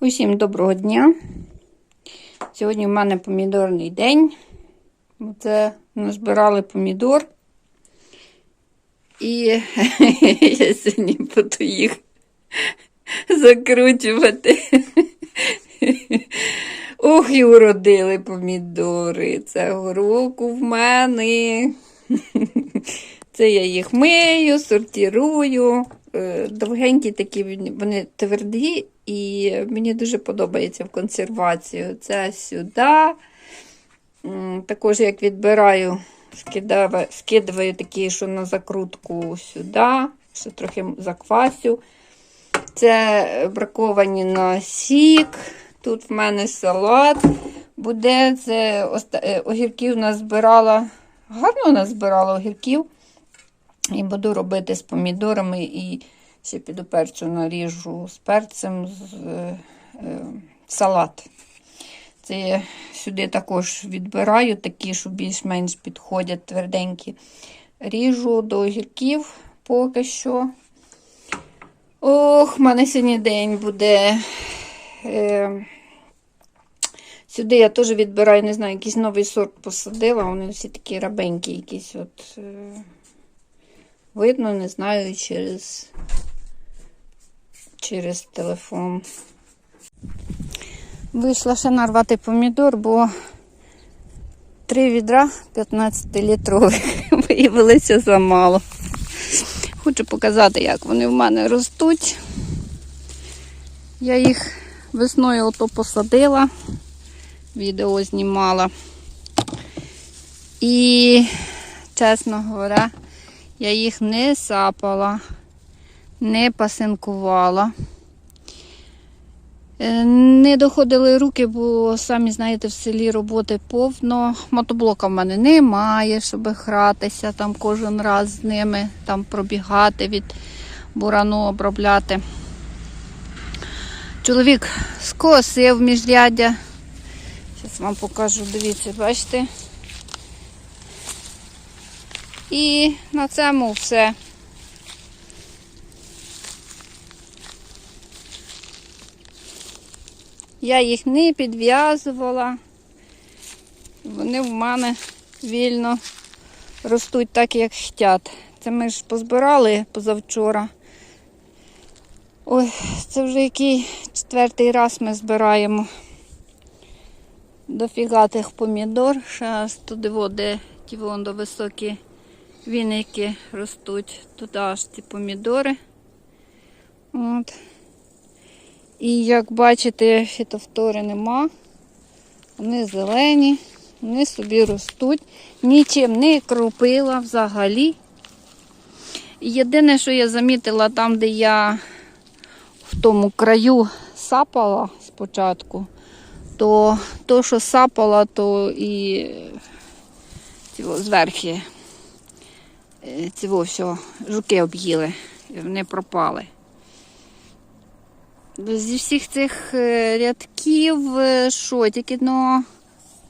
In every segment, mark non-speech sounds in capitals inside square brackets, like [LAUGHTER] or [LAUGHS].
Усім доброго дня. Сьогодні в мене помідорний день. Це назбирали помідор. І [LAUGHS] я сьогодні буду їх закручувати. Ох, і уродили помідори. Це року в мене. Це я їх мию, сортирую. Е, Довгенькі такі, вони тверді, і мені дуже подобається в консервацію. Це сюди. Також як відбираю, скидаю, скидаю такі, що на закрутку сюди, ще трохи заквасю. Це браковані на сік. Тут в мене салат буде. Це е, огірків назбирала. Гарно назбирала огірків. І буду робити з помідорами і ще піду перцю наріжу з перцем з е, е, салат. Це я сюди також відбираю такі, що більш-менш підходять тверденькі. Ріжу до огірків поки що. Ох, в мене сьогодні день буде. Е, Сюди я теж відбираю, не знаю, якийсь новий сорт посадила. Вони всі такі рабенькі, якісь от. Е, видно, не знаю, через, через телефон. Вийшла ще нарвати помідор, бо три відра 15-літрових [LAUGHS] виявилося замало. Хочу показати, як вони в мене ростуть. Я їх весною ото посадила, відео знімала. І, чесно говоря, я їх не сапала, не пасинкувала. Е, Не доходили руки, бо самі знаєте, в селі роботи повно. Мотоблока в мене немає, щоб гратися там кожен раз з ними, там пробігати від бурану обробляти. Чоловік скосив міжряддя. Зараз вам покажу, дивіться, бачите. І на цьому все. Я їх не підв'язувала. Вони в мене вільно ростуть так, як хотять. Це ми ж позбирали позавчора. Ой, це вже який четвертий раз ми збираємо. Дофіга тих помідор. Ще туди води, ті вон до високі віники ростуть. Туди аж ці помідори. От. І як бачите, фітофтори нема. Вони зелені, вони собі ростуть. Нічим не кропила взагалі. Єдине, що я замітила там, де я в тому краю сапала спочатку, то то, що сапала, то і цього, зверхи е, цього всього жуки об'їли, вони пропали. Зі всіх цих е, рядків, е, що, тільки ну,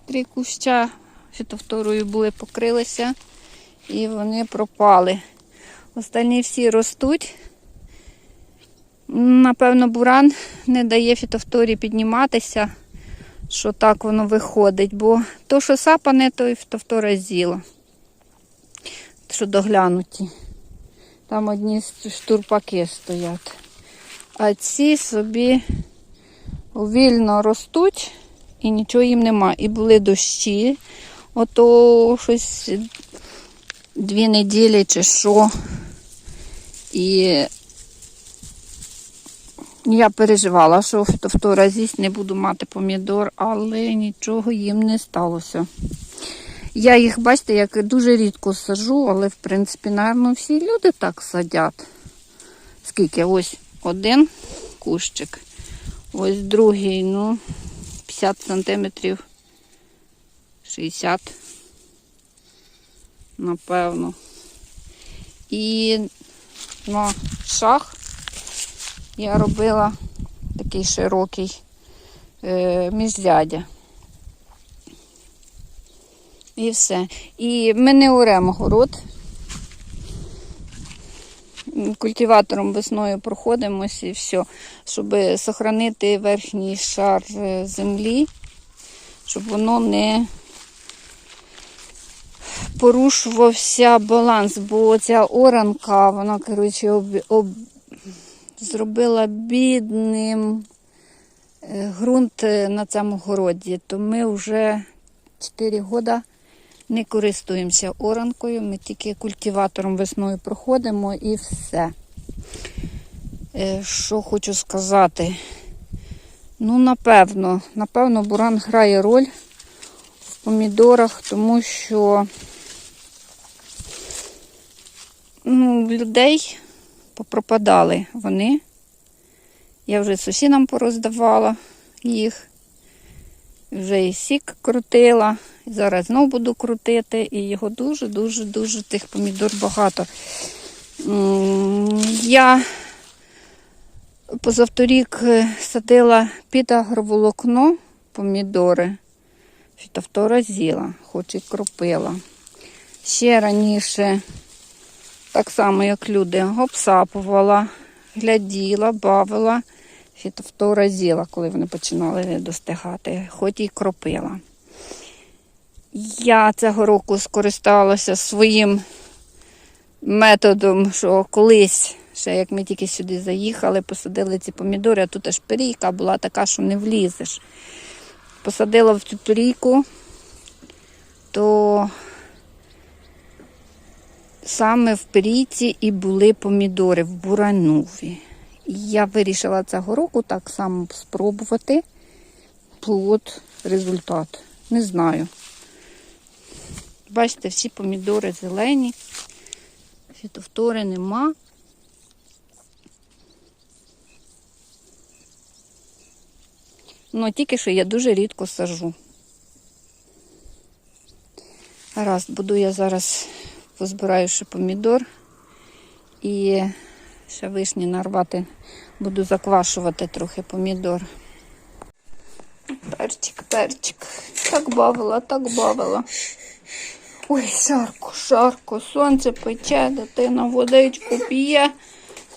три куща фітофторою були, покрилися і вони пропали. Останні всі ростуть. Напевно, буран не дає фітофторі підніматися, що так воно виходить, бо то, що сапане, то і фітофтора з'їла. Що доглянуті. Там одні штурпаки стоять. А ці собі вільно ростуть і нічого їм нема. І були дощі. Ото щось дві неділі чи що. І я переживала, що в той разість не буду мати помідор, але нічого їм не сталося. Я їх, бачите, як дуже рідко сажу, але в принципі, напевно, всі люди так садять. Скільки? Ось один кущик. Ось другий, ну, 50 сантиметрів, 60, напевно. І на шах я робила такий широкий е, міжрядя. І все. І ми не оремо город. Культиватором весною проходимось і все, щоб сохранити верхній шар е, землі, щоб воно не порушувався баланс, бо ця оранка, вона, коротше, об, об, зробила бідним е, ґрунт е, на цьому городі. То ми вже 4 роки не користуємося оранкою, ми тільки культиватором весною проходимо і все. Е, Що хочу сказати? Ну, напевно, напевно, буран грає роль в помідорах, тому що ну, людей попропадали вони. Я вже сусідам пороздавала їх. Вже і сік крутила. Зараз знову буду крутити. І його дуже-дуже-дуже тих помідор багато. Я позавторік е, садила під агроволокно помідори. Фітофтора з'їла, хоч і кропила. Ще раніше, так само як люди, обсапувала, гляділа, бавила. Фітофтора з'їла, коли вони починали достигати, хоч і кропила. Я цього року скористалася своїм методом, що колись, ще як ми тільки сюди заїхали, посадили ці помідори, а тут аж перійка була така, що не влізеш. Посадила в цю перійку, то саме в перійці і були помідори в буранові. Я вирішила цього року так само спробувати. Плод, результат. Не знаю. Бачите, всі помідори зелені, фітофтори нема. Ну, тільки що я дуже рідко сажу. Гаразд, буду я зараз позбираю ще помідор і ще вишні нарвати, буду заквашувати трохи помідор. Перчик, перчик. Так бавила, так бавила. Ой, жарко, жарко, сонце пече, дитина водичку п'є.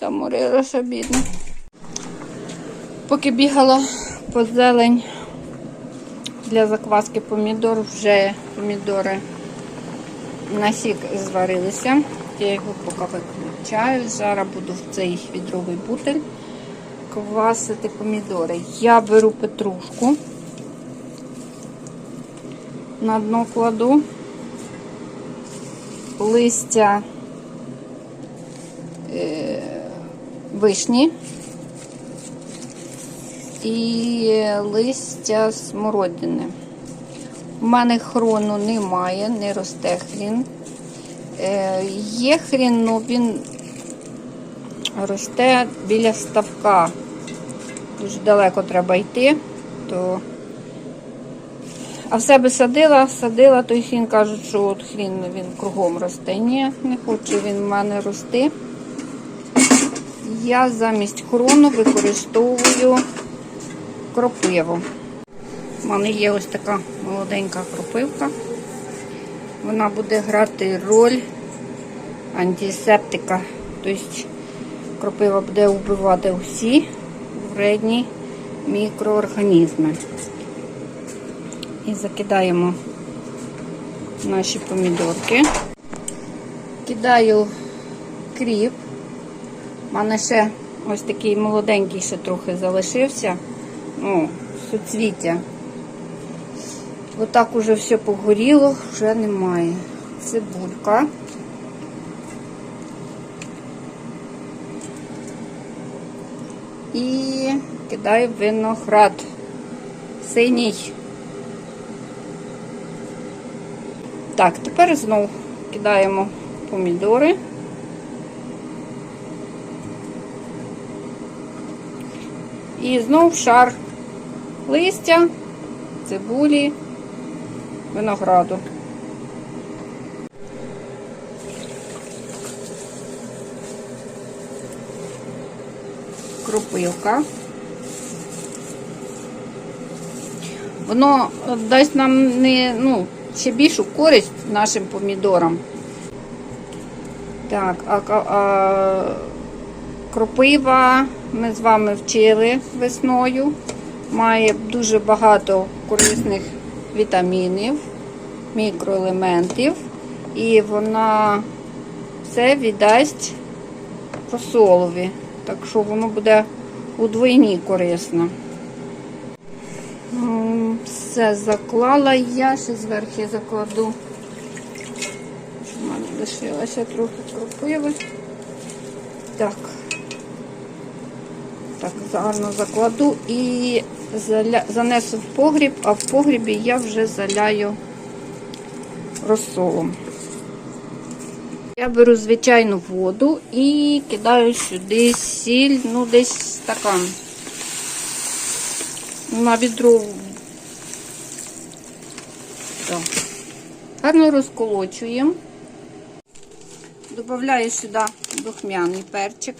Заморилася бідна. Поки бігала по зелень для закваски помідор, вже помідори на сік зварилися. Я його поки виключаю. Зараз буду в цей відровий бутель квасити помідори. Я беру петрушку, на дно кладу листя е, вишні і листя смородини. У мене хрону немає, не росте хрін. Е, є хрін, але він росте біля ставка. Дуже далеко треба йти, то а в себе садила, садила, той хрін кажуть, що от хрін він кругом росте. Ні, не хоче він в мене рости. Я замість хрону використовую кропиву. У мене є ось така молоденька кропивка. Вона буде грати роль антисептика. Тобто кропива буде вбивати усі вредні мікроорганізми. І закидаємо наші помідорки. Кидаю кріп. У мене ще ось такий молоденький ще трохи залишився. Ну, суцвіття. Отак уже все погоріло, вже немає. Цибулька. І кидаю виноград синій. Так, тепер знову кидаємо помідори. І знов шар листя, цибулі, винограду. Кропилка. Воно дасть нам не, ну, ще більшу користь нашим помідорам. Так, а, а Кропива ми з вами вчили весною. Має дуже багато корисних вітамінів, мікроелементів. І вона все віддасть посолові. Так що воно буде удвойні корисно. Все заклала я, ще зверху закладу. У мене лишилося трохи кропиви. Так. Так, гарно закладу і занесу в погріб, а в погрібі я вже заляю розсолом. Я беру звичайну воду і кидаю сюди сіль, ну десь стакан. На відро. Так. Гарно розколочуємо. Добавляю сюди духмяний перчик.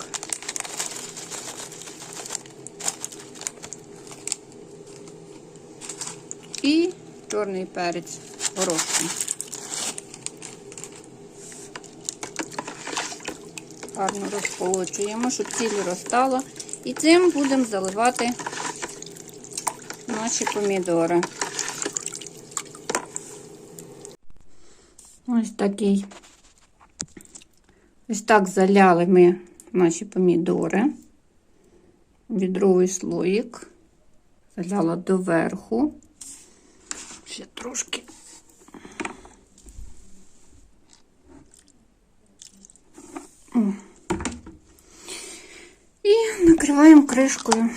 І чорний перець горошком. Гарно розколочуємо, щоб ціль розтала. І цим будемо заливати наші помідори. Ось такий. Ось так заляли ми наші помідори. Відровий слоїк. Заляла доверху. Ще трошки. І накриваємо кришкою.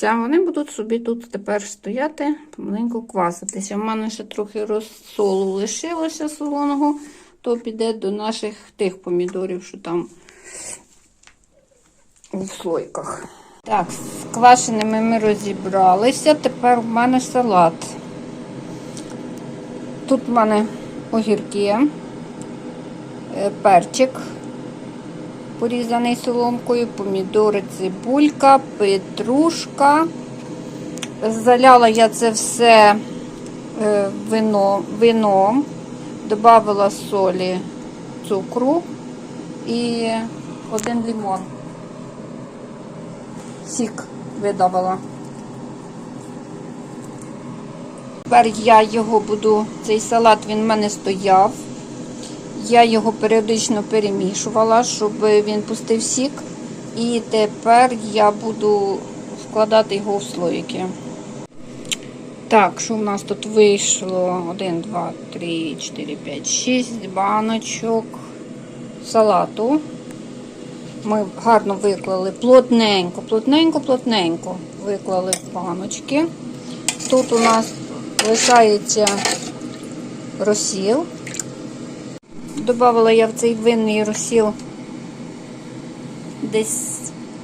Все, вони будуть собі тут тепер стояти, помаленьку кваситися. У мене ще трохи розсолу лишилося солоного, то піде до наших тих помідорів, що там у слойках. Так, з квашеними ми розібралися. Тепер в мене салат. Тут в мене огірки, е, перчик порізаний соломкою, помідори, цибулька, петрушка. Заляла я це все е, вино, вином, додавала солі, цукру і один лимон. Сік видавала. Тепер я його буду, цей салат він в мене стояв. Я його періодично перемішувала, щоб він пустив сік. І тепер я буду вкладати його в слоїки. Так, що в нас тут вийшло? 1, 2, 3, 4, 5, 6 баночок салату. Ми гарно виклали плотненько, плотненько, плотненько виклали баночки. Тут у нас лишається розсіл. Добавила я в цей винний розсіл десь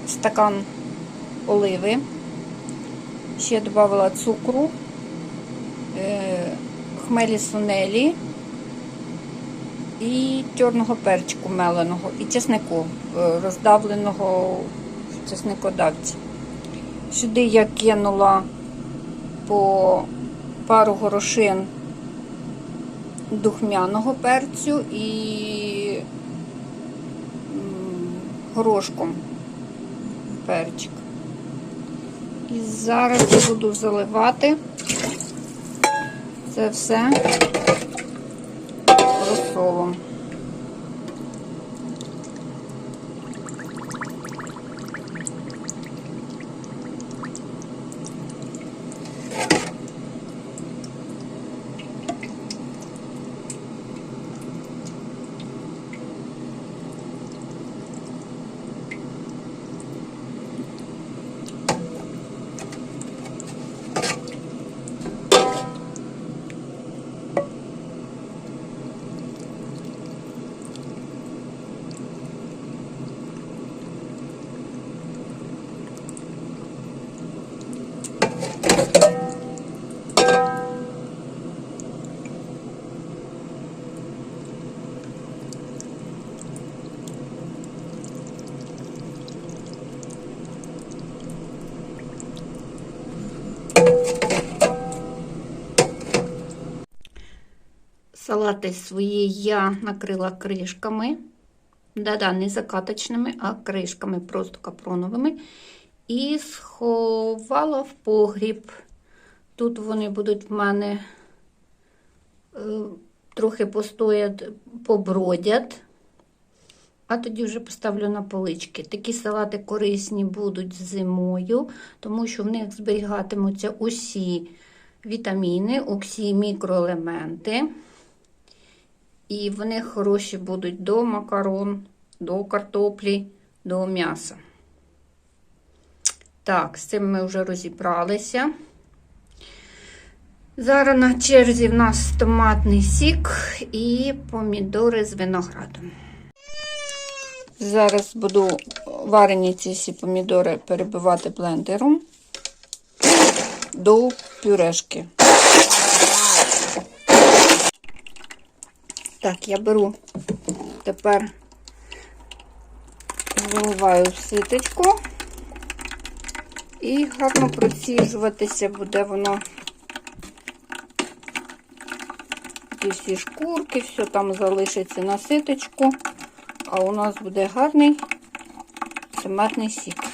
стакан оливи. Ще додавала цукру, е, хмелі сунелі і чорного перчику меленого, і чеснику е, роздавленого в чесникодавці. Сюди я кинула по пару горошин духмяного перцю і горошком перчик. І зараз я буду заливати це все розсолом. Салати свої я накрила кришками. Да-да, не закаточними, а кришками, просто капроновими. І сховала в погріб. Тут вони будуть в мене е, трохи постоять, побродять. А тоді вже поставлю на полички. Такі салати корисні будуть зимою, тому що в них зберігатимуться усі вітаміни, усі мікроелементи. І вони хороші будуть до макарон, до картоплі, до м'яса. Так, з цим ми вже розібралися. Зараз на черзі в нас томатний сік і помідори з виноградом. Зараз буду варені ці всі помідори перебивати блендером до пюрешки. Так, я беру тепер заливаю ситочку і гарно проціжуватися буде воно. Ті всі шкурки, все там залишиться на ситочку, а у нас буде гарний томатний сік.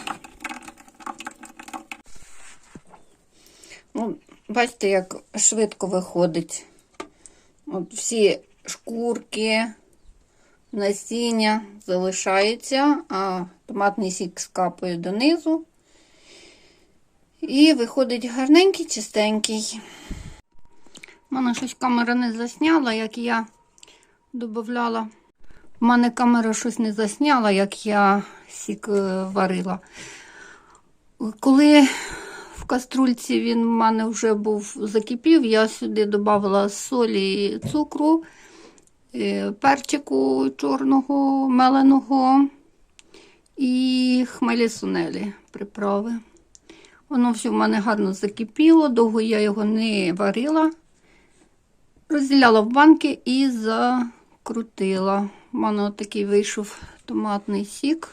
Ну, бачите, як швидко виходить. От всі шкурки, насіння залишаються, а томатний сік скапує донизу. І виходить гарненький, чистенький. У мене щось камера не засняла, як я додавала. У мене камера щось не засняла, як я сік е, варила. Коли в каструльці він в мене вже був закипів, я сюди додавала солі і цукру, перчику чорного, меленого і хмелі сунелі приправи. Воно все в мене гарно закипіло, довго я його не варила. Розділяла в банки і закрутила. У мене такий вийшов томатний сік.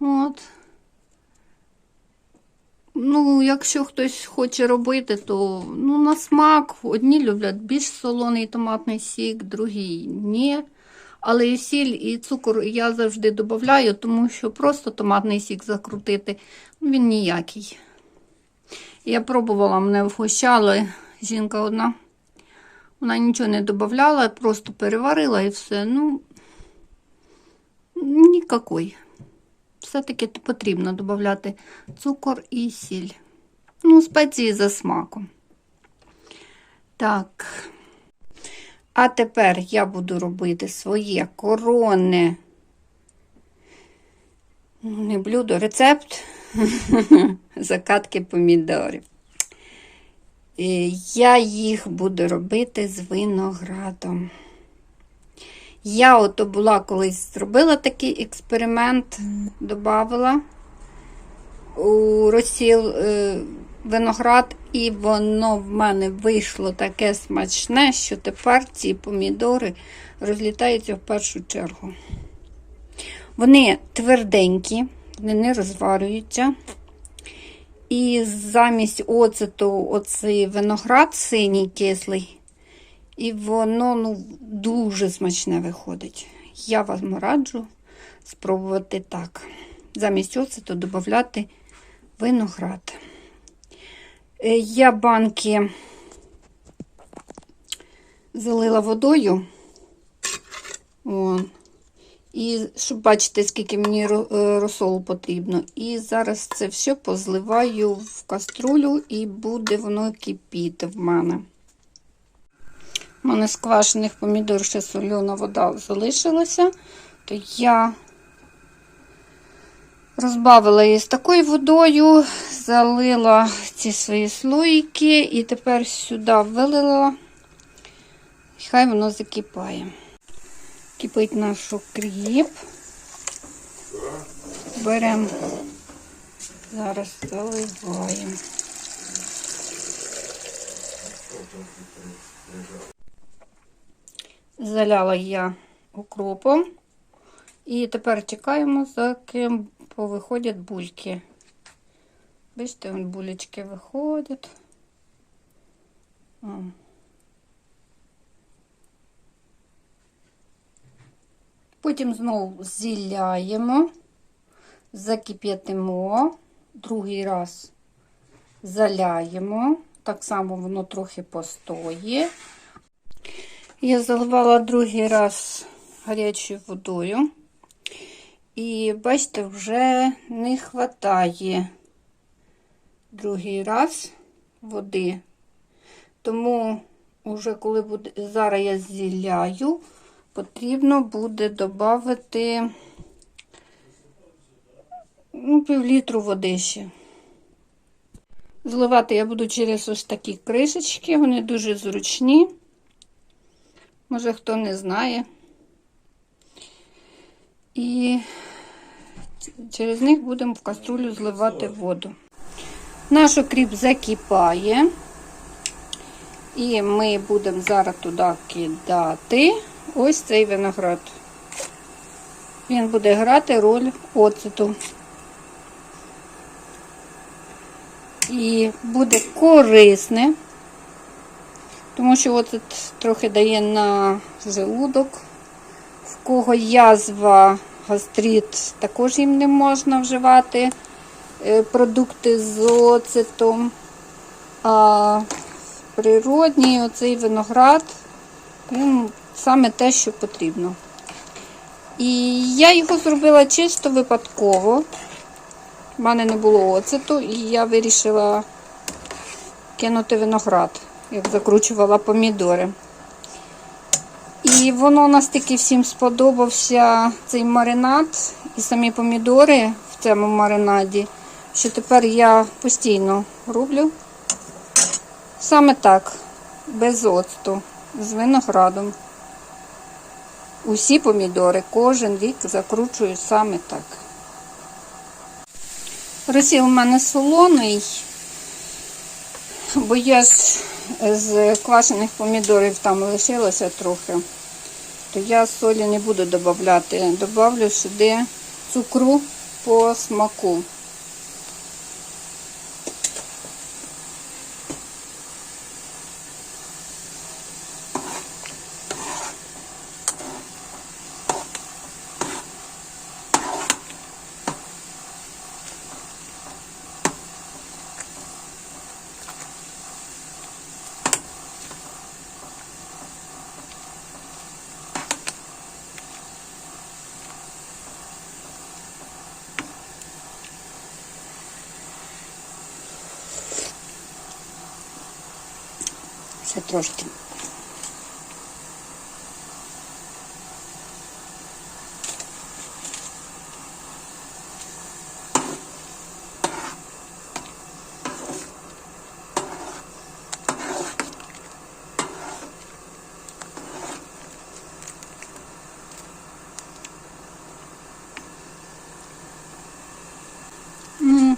От. Ну, якщо хтось хоче робити, то ну, на смак. Одні люблять більш солоний томатний сік, другі ні. Але і сіль, і цукор я завжди додаю, тому що просто томатний сік закрутити, ну, він ніякий. Я пробувала, мене вгощала жінка одна. Вона нічого не додавала, просто переварила і все. Ну, нікакой. Все-таки потрібно додати цукор і сіль. Ну, спеції за смаком. Так. А тепер я буду робити своє коронне, не блюдо, рецепт [LAUGHS] закатки помідорів. І Я їх буду робити з виноградом. Я ото була колись зробила такий експеримент, додавала у розсіл е, виноград, і воно в мене вийшло таке смачне, що тепер ці помідори розлітаються в першу чергу. Вони тверденькі, вони не розварюються. І замість оцету оцей виноград синій кислий. І воно ну, дуже смачне виходить. Я вам раджу спробувати так. Замість оцету додати виноград. Е, Я банки залила водою. Вон. І щоб бачити, скільки мені розсолу потрібно. І зараз це все позливаю в каструлю і буде воно кипіти в мене. У мене з квашених помідор ще солена вода залишилася, то я розбавила її з такою водою, залила ці свої слоїки і тепер сюди вилила, хай воно закипає. Кипить наш укріп. Беремо, зараз заливаємо. Заляла я укропом. І тепер чекаємо, за ким повиходять бульки. Бачите, вон булечки виходять. Потім знову зіляємо, закип'ятимо, другий раз заляємо. Так само воно трохи постоє. Я заливала другий раз гарячою водою. І бачите, вже не вистачає другий раз води. Тому, вже коли буде, зараз я зіляю, потрібно буде додати ну, пів води ще. Зливати я буду через ось такі кришечки, вони дуже зручні. Може, хто не знає. І через них будемо в каструлю зливати воду. Наш окріп закипає. І ми будемо зараз туди кидати ось цей виноград. Він буде грати роль оцету. І буде корисне, тому що оцет трохи дає на желудок. В кого язва, гастрит, також їм не можна вживати е, продукти з оцетом. А природній оцей виноград, він саме те, що потрібно. І я його зробила чисто випадково. У мене не було оцету, і я вирішила кинути виноград, як закручувала помідори. І воно настільки всім сподобався цей маринад і самі помідори в цьому маринаді, що тепер я постійно роблю саме так, без оцту, з виноградом. Усі помідори кожен рік закручую саме так. Розсіл у мене солоний, бо я з, з квашених помідорів там лишилося трохи, то я солі не буду додавати. Добавлю сюди цукру по смаку. Ще трошки. М.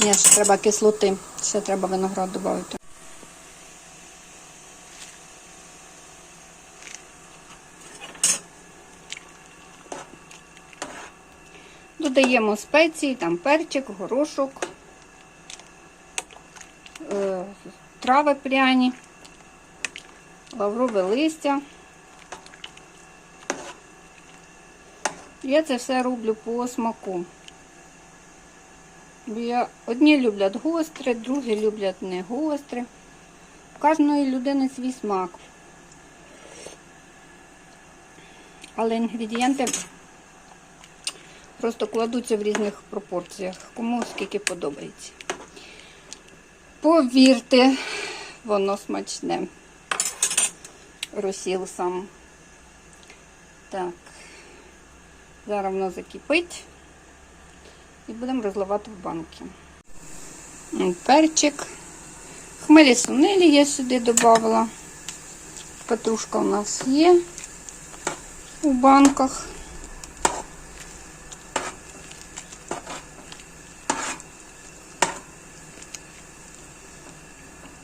Ні, ще треба кислоти, ще треба виноград додати. Додаємо спеції, там перчик, горошок, е, трави пряні, лаврове листя. Я це все роблю по смаку. Я, одні люблять гостре, другі люблять не гостре. У кожної людини свій смак. Але інгредієнти просто кладуться в різних пропорціях, кому скільки подобається. Повірте, воно смачне. Розсіл сам. Так, зараз воно закипить і будемо розливати в банки. Перчик. Хмелі сунелі я сюди додавала. Петрушка у нас є у банках.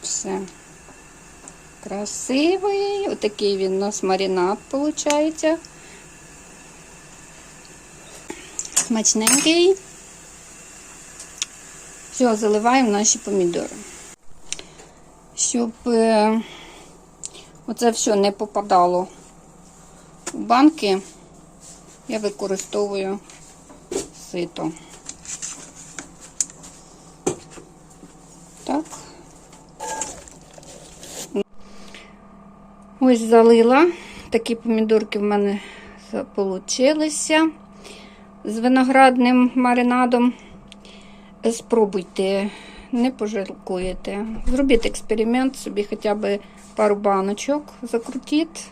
Все. Красивий. Отакий він у нас маринад виходить. Смачненький. Все, заливаємо наші помідори. Щоб е, оце все не попадало У банки я використовую сито. Ось залила. Такі помідорки в мене получилися з виноградним маринадом. Спробуйте, не пожалкуєте. Зробіть експеримент, собі хоча б пару баночок закрутіть.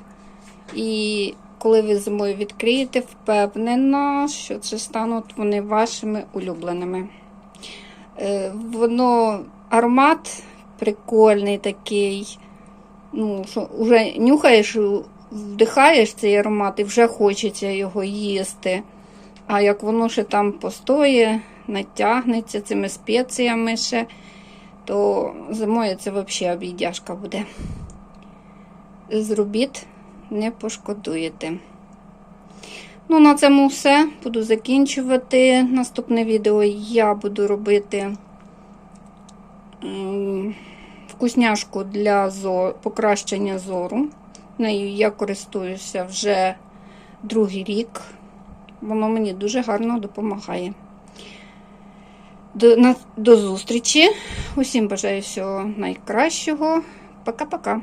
І коли ви зимою відкриєте, впевнена, що це стануть вони вашими улюбленими. Е, Воно аромат прикольний такий. Ну, що вже нюхаєш, вдихаєш цей аромат і вже хочеться його їсти. А як воно ще там постоє, натягнеться цими спеціями ще, то зимою це взагалі обійдяшка буде. Зробіть, не пошкодуєте. Ну, на цьому все. Буду закінчувати. Наступне відео я буду робити вкусняшку для зор, покращення зору. Нею я користуюся вже другий рік. Воно мені дуже гарно допомагає. До, на, до зустрічі. Усім бажаю всього найкращого. Пока-пока.